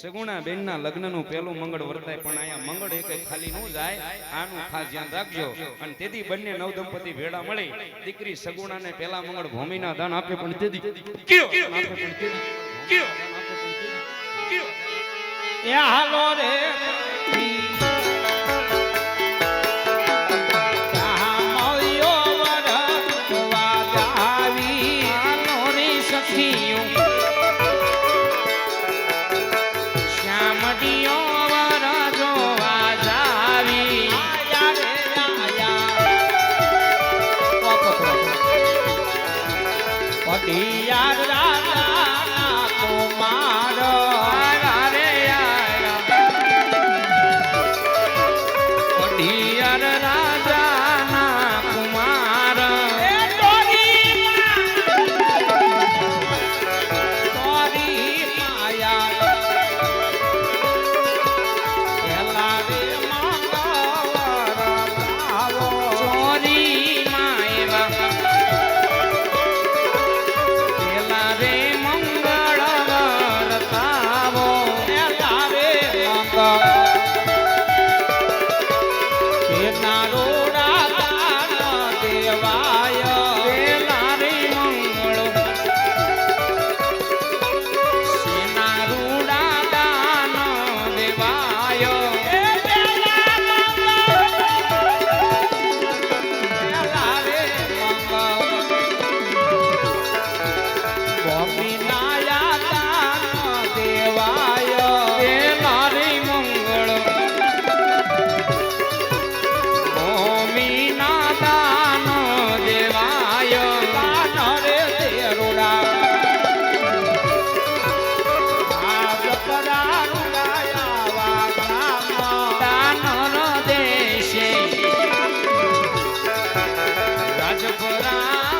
સગુણા બેનના લગ્નનું પહેલું મંગળ વર્તાય પણ અહીંયા મંગળ એક ખાલી નું જાય આનું ખાસ ધ્યાન રાખજો. અને તેથી બંને નવ દંપતી ભેળા મળી. દીકરી સગુણાને પહેલા મંગળ ભૂમિના દાન આપે પણ તેથી એ હાલો રે. યાર રાજા. Rama.